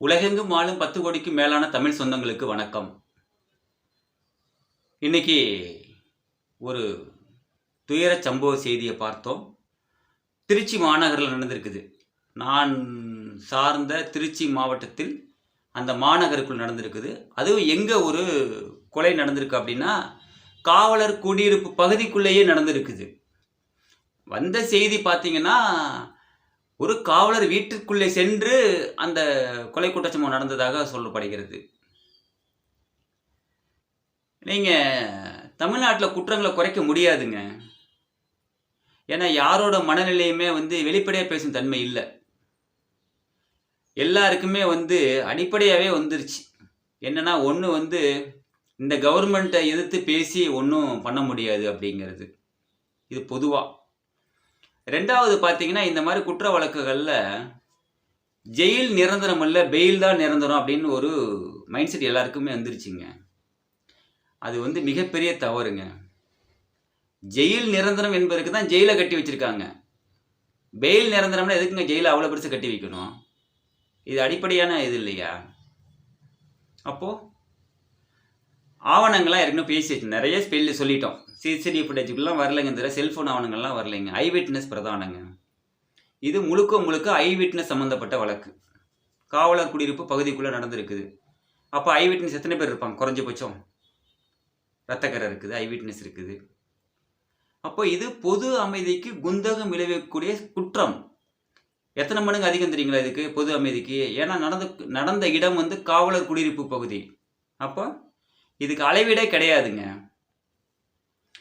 உலகெங்கும் வாழும் பத்து கோடிக்கும் மேலான தமிழ் சொந்தங்களுக்கு வணக்கம். இன்னைக்கு ஒரு துயர சம்பவ செய்தியை பார்த்தோம். திருச்சி மாநகரில் நடந்திருக்குது. நான் சார்ந்த திருச்சி மாவட்டத்தில் அந்த மாநகருக்குள் நடந்திருக்குது. அதுவும் எங்கே ஒரு கொலை நடந்திருக்கு அப்படின்னா காவலர் குடியிருப்பு பகுதிக்குள்ளேயே நடந்திருக்குது. வந்த செய்தி பார்த்தீங்கன்னா ஒரு காவலர் வீட்டிற்குள்ளே சென்று அந்த கொலை குற்றச்சம்பவம் நடந்ததாக சொல்லப்படுகிறது. நீங்கள் தமிழ்நாட்டில் குற்றங்களை குறைக்க முடியாதுங்க. ஏன்னா யாரோட மனநிலையுமே வந்து வெளிப்படையாக பேசும் தன்மை இல்லை. எல்லாருக்குமே வந்து அடிப்படையாகவே வந்துருச்சு. என்னென்னா ஒன்று வந்து இந்த கவர்மெண்ட்டை எதிர்த்து பேசி ஒன்றும் பண்ண முடியாது அப்படிங்கிறது. இது பொதுவாக ரெண்டாவது பார்த்தீங்கன்னா இந்த மாதிரி குற்ற வழக்குகளில் ஜெயில் நிரந்தரம் அல்ல பெயில் தான் நிரந்தரம் அப்படின்னு ஒரு மைண்ட் செட் எல்லாருக்குமே வந்துருச்சுங்க. அது வந்து மிகப்பெரிய தவறுங்க. ஜெயில் நிரந்தரம் என்பதற்கு தான் ஜெயிலை கட்டி வச்சிருக்காங்க. பெயில் நிரந்தரம்னா எதுக்குங்க ஜெயிலை அவ்வளோ பெருசு கட்டி வைக்கணும்? இது அடிப்படையான இது இல்லையா? அப்போது ஆவணங்கள்லாம் ஏற்கனவே பேசி நிறைய ஸ்பெல்லு சொல்லிட்டோம். சிசிடி ஃபுட்டேஜுக்குலாம் வரலைங்க இந்த செல்ஃபோன் ஆவணங்கள்லாம் வரலைங்க. ஐ விட்னஸ் பிரதானங்க. இது முழுக்க முழுக்க ஐ விட்னஸ் சம்மந்தப்பட்ட வழக்கு. காவலர் குடியிருப்பு பகுதிக்குள்ளே நடந்திருக்குது. அப்போ ஐ விட்னஸ் எத்தனை பேர் இருப்பாங்க? குறைஞ்சபட்சம் ரத்தக்கரை இருக்குது ஐ விட்னஸ் இருக்குது. அப்போ இது பொது அமைதிக்கு குந்தகம் விளைவிக்கக்கூடிய குற்றம். எத்தனை மடங்கு அதிகம் தெரியுங்களா இதுக்கு? பொது அமைதிக்கு. ஏன்னா நடந்த நடந்த இடம் வந்து காவலர் குடியிருப்பு பகுதி. அப்போ இதுக்கு அளவீடே கிடையாதுங்க.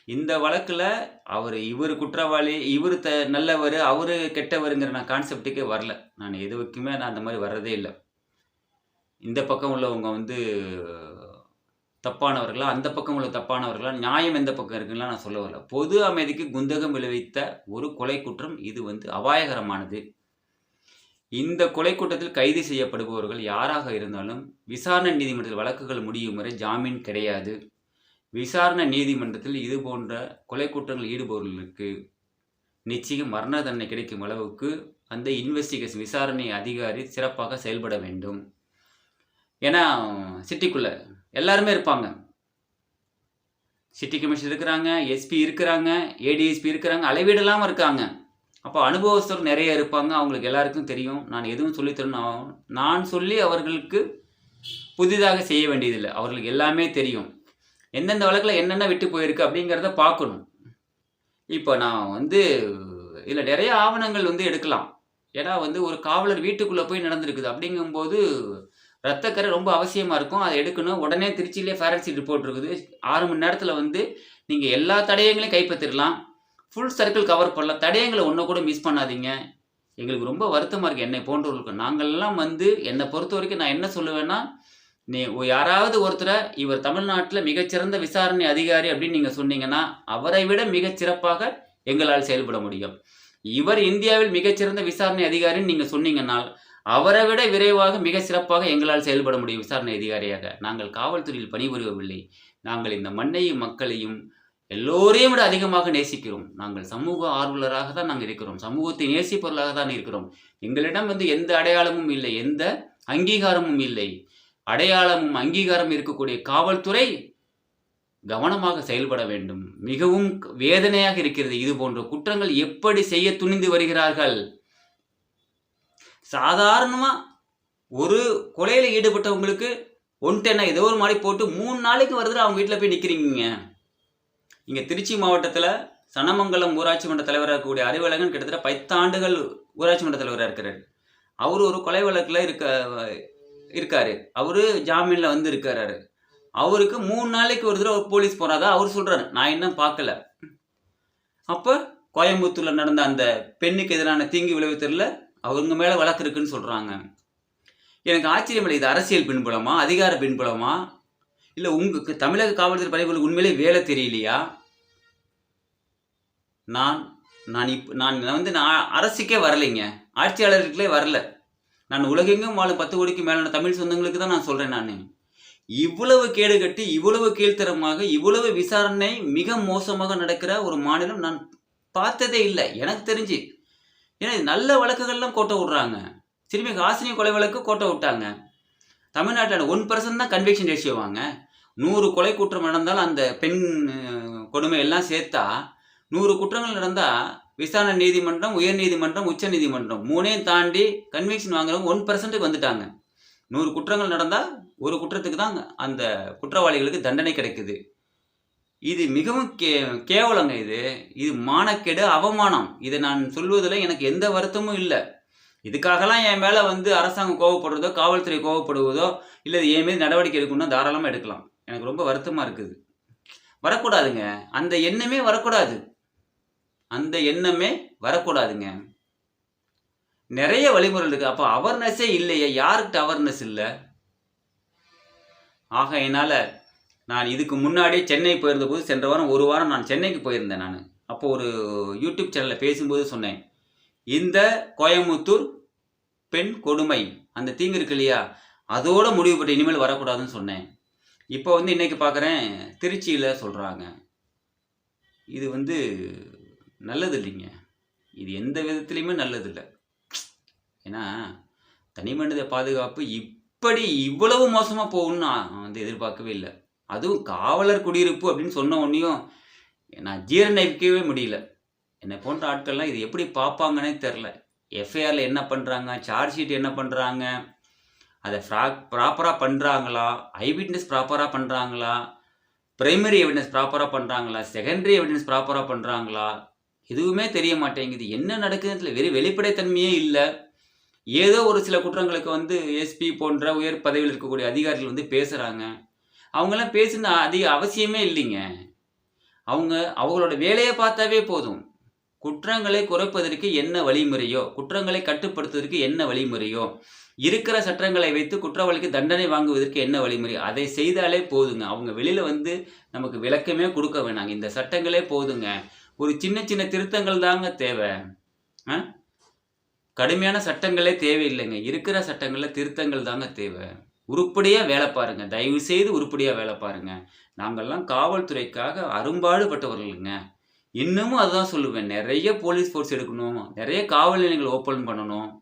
இந்த வழக்கில் அவர் இவர் குற்றவாளி இவர் த நல்லவர் அவர் கெட்டவருங்கிற நான் கான்செப்டுக்கே வரல. நான் எதுவுக்குமே நான் அந்த மாதிரி வர்றதே இல்லை. இந்த பக்கம் உள்ளவங்க வந்து தப்பானவர்களா அந்த பக்கம் உள்ள தப்பானவர்களா நியாயம் எந்த பக்கம் இருக்குங்களா நான் சொல்ல வரல. பொது அமைதிக்கு குந்தகம் விளைவித்த ஒரு கொலை குற்றம் இது வந்து அபாயகரமானது. இந்த கொலை கூட்டத்தில் கைது செய்யப்படுபவர்கள் யாராக இருந்தாலும் விசாரணை நீதிமன்றத்தில் வழக்குகள் முடியும் வரை ஜாமீன் கிடையாது. விசாரணை நீதிமன்றத்தில் இது போன்ற கொலை குற்றங்கள் ஈடுபவர்களுக்கு நிச்சயம் மரண தண்டனை கிடைக்கும் அளவுக்கு அந்த இன்வெஸ்டிகேஷன் விசாரணை அதிகாரி சிறப்பாக செயல்பட வேண்டும். ஏன்னா சிட்டிக்குள்ளே எல்லாருமே இருப்பாங்க. சிட்டி கமிஷனர் இருக்கிறாங்க எஸ்பி இருக்கிறாங்க ஏடிஎஸ்பி இருக்கிறாங்க அளவீடெல்லாம் இருக்காங்க. அப்போ அனுபவஸ்தர் நிறைய இருப்பாங்க. அவங்களுக்கு எல்லாருக்கும் தெரியும். நான் எதுவும் சொல்லித்தரணும். நான் சொல்லி அவர்களுக்கு புதிதாக செய்ய வேண்டியதில்லை. அவர்களுக்கு எல்லாமே தெரியும். எந்தெந்த வழக்கில் என்னென்ன விட்டு போயிருக்கு அப்படிங்கிறத பார்க்கணும். இப்போ நான் வந்து இதில் நிறைய ஆவணங்கள் வந்து எடுக்கலாம். ஏன்னா வந்து ஒரு காவலர் வீட்டுக்குள்ளே போய் நடந்திருக்குது. அப்படிங்கும்போது ரத்தக்கரை ரொம்ப அவசியமாக இருக்கும். அதை எடுக்கணும். உடனே திருச்சியிலே ஃபேரன்சி ரிப்போர்ட் இருக்குது. ஆறு மணி நேரத்தில் வந்து நீங்கள் எல்லா தடயங்களையும் கைப்பற்றிடலாம். ஃபுல் சர்க்கிள் கவர் பண்ணலாம். தடயங்களை ஒன்றை கூட மிஸ் பண்ணாதீங்க. எங்களுக்கு ரொம்ப வருத்தமாக இருக்குது என்னை போன்றவர்களுக்கு நாங்கள்லாம் வந்து என்னை பொறுத்த வரைக்கும் நான் என்ன சொல்லுவேன்னா நீ யாராவது ஒருத்தரை இவர் தமிழ்நாட்டில் மிகச்சிறந்த விசாரணை அதிகாரி அப்படின்னு நீங்கள் சொன்னீங்கன்னா அவரை விட மிகச்சிறப்பாக எங்களால் செயல்பட முடியும். இவர் இந்தியாவில் மிகச்சிறந்த விசாரணை அதிகாரின்னு நீங்கள் சொன்னீங்கன்னால் அவரை விட விரைவாக மிக சிறப்பாக எங்களால் செயல்பட முடியும் விசாரணை அதிகாரியாக. நாங்கள் காவல்துறையில் பணிபுரியவில்லை. நாங்கள் இந்த மண்ணையும் மக்களையும் எல்லோரையும் விட அதிகமாக நேசிக்கிறோம். நாங்கள் சமூக ஆர்வலராக தான் நாங்கள் இருக்கிறோம். சமூகத்தை நேசிப்பவர்களாக தான் இருக்கிறோம். எங்களிடம் வந்து எந்த அடையாளமும் இல்லை எந்த அங்கீகாரமும் இல்லை. அடையாளமும் அங்கீகாரம் இருக்கக்கூடிய காவல்துறை கவனமாக செயல்பட வேண்டும். மிகவும் வேதனையாக இருக்கிறது இது போன்ற குற்றங்கள் எப்படி செய்ய துணிந்து வருகிறார்கள்? சாதாரணமாக ஒரு கொலையில் ஈடுபட்டவங்களுக்கு ஒன் டென்னா ஏதோ ஒரு மாதிரி போட்டு மூணு நாளைக்கு வருதுல அவங்க வீட்டில் போய் நிற்கிறீங்க இங்கே திருச்சி மாவட்டத்தில் சனமங்கலம் ஊராட்சி மன்ற தலைவராக இருக்கக்கூடிய அறிவழகன் கிட்டத்தட்ட பத்தாண்டுகள் ஊராட்சி மன்ற தலைவராக இருக்கிறார். அவர் ஒரு கொலை வழக்கில் இருக்க இருக்காரு. அவரு ஜாமீனில் வந்து இருக்கிறாரு அவருக்கு மூணு நாளைக்கு ஒரு தடவை போலீஸ் போறாதா? அவர் சொல்றாரு. நான் இன்னும் பார்க்கல. அப்போ கோயம்புத்தூர்ல நடந்த அந்த பெண்ணுக்கு எதிரான தீங்கு விளைவித்தரில் அவங்க மேலே வழக்கு இருக்குன்னு சொல்றாங்க. எனக்கு ஆச்சரியம் இல்லை. இது அரசியல் பின்புலமா? அதிகார பின்புலமா? இல்லை உங்களுக்கு தமிழக காவல்துறை பணிகளுக்கு உண்மையிலே வேலை தெரியலையா? நான் நான் இப் நான் வந்து நான் அரசுக்கே வரலைங்க. ஆட்சியாளர்களுக்கே வரல. நான் உலகெங்கும் வாழும் பத்து கோடிக்கு மேலான தமிழ் சொந்தங்களுக்கு தான் நான் சொல்கிறேன் நான். இவ்வளவு கேடு கட்டி இவ்வளவு கீழ்த்தரமாக இவ்வளவு விசாரணை மிக மோசமாக நடக்கிற ஒரு மாநிலம் நான் பார்த்ததே இல்லை. எனக்கு தெரிஞ்சு. ஏன்னா நல்ல வழக்குகள்லாம் கோட்டை விடுறாங்க. திரும்பி ஹாசினி கொலை வழக்கு கோட்டை விட்டாங்க. தமிழ்நாட்டில் ஒன் பர்சன்ட் தான் கன்விக்ஷன் ரேஷியோ வாங்க. நூறு கொலை குற்றம் நடந்தாலும் அந்த பெண் கொடுமை எல்லாம் சேர்த்தா நூறு குற்றங்கள் நடந்தால் விசாரணை நீதிமன்றம் உயர் நீதிமன்றம் உச்ச நீதிமன்றம் மூணையும் தாண்டி கன்விக்ஷன் வாங்குறவங்க ஒன் பர்சன்ட்டுக்கு வந்துட்டாங்க. நூறு குற்றங்கள் நடந்தால் ஒரு குற்றத்துக்கு தான் அந்த குற்றவாளிகளுக்கு தண்டனை கிடைக்குது. இது மிகவும் கே கேவலங்க இது. இது மானக்கெடு அவமானம். இதை நான் சொல்வதில் எனக்கு எந்த வருத்தமும் இல்லை. இதுக்காகலாம் என் மேலே வந்து அரசாங்கம் கோவப்படுறதோ காவல்துறை கோவப்படுவதோ இல்லை என் மீது நடவடிக்கை எடுக்கணும்னா தாராளமாக எடுக்கலாம். எனக்கு ரொம்ப வருத்தமாக இருக்குது. வரக்கூடாதுங்க. அந்த எண்ணமே வரக்கூடாது. அந்த எண்ணமே வரக்கூடாதுங்க. நிறைய வழிமுறை இருக்கு. அப்போ அவேர்னஸே இல்லையே. யாருக்கிட்ட அவேர்னஸ் இல்லை? ஆக என்னால் நான் இதுக்கு முன்னாடி சென்னை போயிருந்தபோது சென்ற வாரம் ஒரு வாரம் நான் சென்னைக்கு போயிருந்தேன் நான். அப்போ ஒரு யூடியூப் சேனலில் பேசும்போது சொன்னேன். இந்த கோயம்புத்தூர் பெண் கொடுமை அந்த தீங்கு இருக்கு இல்லையா? அதோட முடிவு பெற்று இனிமேல் வரக்கூடாதுன்னு சொன்னேன். இப்போ வந்து இன்னைக்கு பார்க்குறேன் திருச்சியில் சொல்கிறாங்க இது வந்து நல்லது இல்லைங்க இது எந்த விதத்துலேயுமே நல்லது இல்லை ஏன்னா தனி மனித பாதுகாப்பு இப்படி இவ்வளவு மோசமாக போகும்னு நான் வந்து எதிர்பார்க்கவே இல்லை. அதுவும் காவலர் குடியிருப்பு அப்படின்னு சொன்ன உடனேயும் நான் ஜீரணிக்கவே முடியல. என்னை போன்ற ஆட்கள்லாம் இது எப்படி பார்ப்பாங்கன்னே தெரில. எஃப்ஐஆரில் என்ன பண்ணுறாங்க சார்ஜ் ஷீட் என்ன பண்ணுறாங்க அதை ஃப்ரா ப்ராப்பராக பண்ணுறாங்களா ஐவிட்னஸ் ப்ராப்பராக பண்ணுறாங்களா பிரைமரி எவிடன்ஸ் ப்ராப்பராக பண்ணுறாங்களா செகண்டரி எவிடன்ஸ் ப்ராப்பராக பண்ணுறாங்களா எதுவுமே தெரிய மாட்டேங்குது என்ன நடக்குதுன்னு வெறும் வெளிப்படைத்தன்மையே இல்லை. ஏதோ ஒரு சில குற்றங்களுக்கு வந்து எஸ்பி போன்ற உயர் பதவியில் இருக்கக்கூடிய அதிகாரிகள் வந்து பேசுகிறாங்க அவங்கெல்லாம் பேசுன அதிக அவசியமே இல்லைங்க. அவங்க அவங்களோட வேலையை பார்த்தாவே போதும். குற்றங்களை குறைப்பதற்கு என்ன வழிமுறையோ குற்றங்களை கட்டுப்படுத்துவதற்கு என்ன வழிமுறையோ இருக்கிற சட்டங்களை வைத்து குற்றவாளிக்கு தண்டனை வாங்குவதற்கு என்ன வழிமுறை அதை செய்தாலே போதுங்க. அவங்க வெளியில் வந்து நமக்கு விளக்கமே கொடுக்க வேணாங்க. இந்த சட்டங்களே போதுங்க. ஒரு சின்ன சின்ன திருத்தங்கள் தாங்க தேவை. ஆ? கடுமையான சட்டங்களே தேவையில்லைங்க. இருக்கிற சட்டங்களில் திருத்தங்கள் தாங்க தேவை. உருப்படியாக வேலை பாருங்க. தயவு செய்து உருப்படியாக வேலை பாருங்க. நாங்கள்லாம் காவல்துறைக்காக அரும்பாடுபட்டவர்களுங்க. இன்னமும் அதுதான் சொல்லுவேன். நிறைய போலீஸ் ஃபோர்ஸ் எடுக்கணும். நிறைய காவல் நிலையங்கள் ஓப்பன் பண்ணணும்.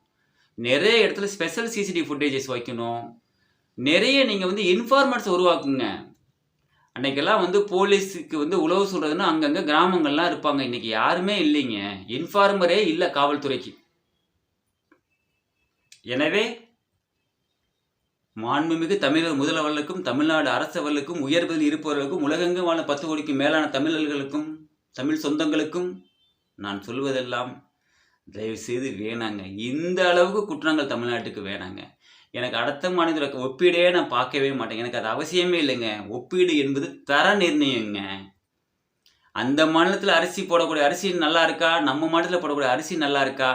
நிறைய இடத்துல ஸ்பெஷல் சிசிடிவி ஃபுட்டேஜஸ் வைக்கணும். நிறைய நீங்கள் வந்து இன்ஃபார்மர்ஸ் உருவாக்குங்க. அன்னைக்கெல்லாம் வந்து போலீஸுக்கு வந்து உழவு சொல்கிறதுன்னா அங்கங்கே கிராமங்கள்லாம் இருப்பாங்க. இன்னைக்கு யாருமே இல்லைங்க. இன்ஃபார்மரே இல்லை காவல்துறைக்கு. எனவே மாண்புமிகு தமிழர் முதல்வர்களுக்கும் தமிழ்நாடு அரசவர்களுக்கும் உயர்வில் இருப்பவர்களுக்கும் உலகெங்கும் வாழ பத்து கோடிக்கு மேலான தமிழர்களுக்கும் தமிழ் சொந்தங்களுக்கும் நான் சொல்வதெல்லாம் தயவு செய்து வேணாங்க. இந்த அளவுக்கு குற்றங்கள் தமிழ்நாட்டுக்கு வேணாங்க. எனக்கு அடுத்த மாநில ஒப்பீடே நான் பார்க்கவே மாட்டேன். எனக்கு அது அவசியமே இல்லைங்க. ஒப்பீடு என்பது தர நிர்ணயங்க. அந்த மாநிலத்தில் அரிசி போடக்கூடிய அரிசி நல்லா இருக்கா? நம்ம மாநிலத்தில் போடக்கூடிய அரிசி நல்லா இருக்கா?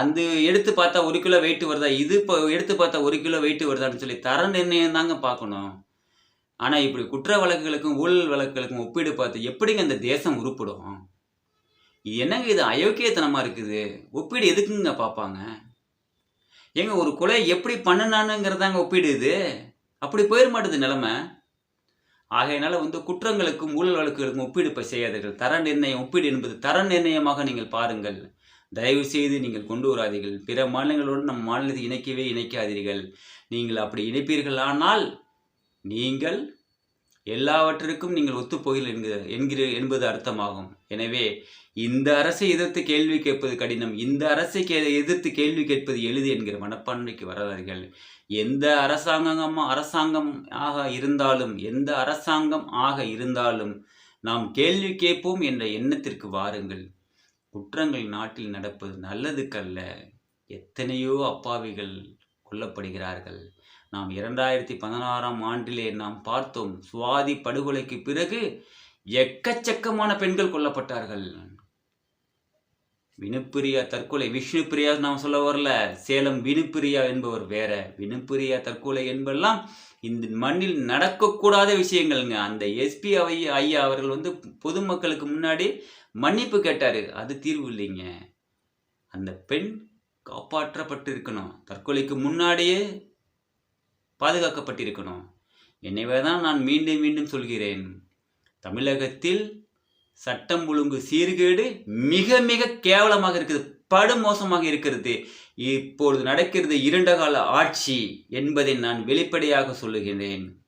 அந்த எடுத்து பார்த்தா ஒரு கிலோ வெயிட் வருதா? இது இப்போ எடுத்து பார்த்தா ஒரு கிலோ வெயிட் வருதான்னு சொல்லி தர நிர்ணயம் தாங்க பார்க்கணும். ஆனால் இப்படி குற்ற வழக்குகளுக்கும் ஊழல் வழக்குகளுக்கும் ஒப்பீடு பார்த்து எப்படிங்க இந்த தேசம் உருப்பிடும்? இது என்னங்க இது? அயோக்கியத்தனமாக இருக்குது. ஒப்பீடு எதுக்குங்க பார்ப்பாங்க? ஏங்க ஒரு கொலை எப்படி பண்ணினானுங்கிறதாங்க ஒப்பிடுது அப்படி போயிட மாட்டுது நிலைமை. ஆகையினால வந்து குற்றங்களுக்கும் ஊழல் வழக்குகளுக்கும் ஒப்பீடு இப்போ செய்யாதீர்கள். தர நிர்ணயம் ஒப்பீடு என்பது தர நிர்ணயமாக நீங்கள் பாருங்கள். தயவு செய்து நீங்கள் கொண்டு வராதீர்கள். பிற மாநிலங்களோடு நம் மாநிலத்தை இணைக்கவே இணைக்காதீர்கள். நீங்கள் அப்படி இணைப்பீர்களானால் நீங்கள் எல்லாவற்றிற்கும் நீங்கள் ஒத்துப்போகிறீர்கள் என்கிற என்கிற என்பது அர்த்தமாகும். எனவே இந்த அரசை எதிர்த்து கேள்வி கேட்பது கடினம். இந்த அரசை கே எதிர்த்து கேள்வி கேட்பது எளிது என்கிற மனப்பான்மைக்கு வரவர்கள் எந்த அரசாங்கம் அரசாங்கம் ஆக இருந்தாலும் எந்த அரசாங்கம் ஆக இருந்தாலும் நாம் கேள்வி கேட்போம் என்ற எண்ணத்திற்கு வாருங்கள். குற்றங்கள் நாட்டில் நடப்பது நல்லதுக்கல்ல. எத்தனையோ அப்பாவிகள் கொல்லப்படுகிறார்கள். நாம் இரண்டாயிரத்தி பதினாறாம் ஆண்டிலே நாம் பார்த்தோம் சுவாதி படுகொலைக்கு பிறகு எக்கச்சக்கமான பெண்கள் கொல்லப்பட்டார்கள். வினுப்பிரியா தற்கொலை விஷ்ணுபிரியா நாம் சொல்ல வரல சேலம் வினுப்பிரியா என்பவர் வேற. வினுப்பிரியா தற்கொலை என்பெல்லாம் இந்த மண்ணில் நடக்கக்கூடாத விஷயங்கள்ங்க. அந்த எஸ்பி அவை ஐயா அவர்கள் வந்து பொதுமக்களுக்கு முன்னாடி மன்னிப்பு கேட்டாரு. அது தீர்வு இல்லைங்க. அந்த பெண் காப்பாற்றப்பட்டு இருக்கணும் தற்கொலைக்கு முன்னாடியே பாதுகாக்கப்பட்டிருக்கணும். என்னைவே தான் நான் மீண்டும் மீண்டும் சொல்கிறேன். தமிழகத்தில் சட்டம் ஒழுங்கு சீர்கேடு மிக மிக கேவலமாக இருக்குது. படுமோசமாக இருக்கிறது. இப்பொழுது நடக்கிறது இரண்டகால ஆட்சி என்பதை நான் வெளிப்படையாக சொல்லுகிறேன்.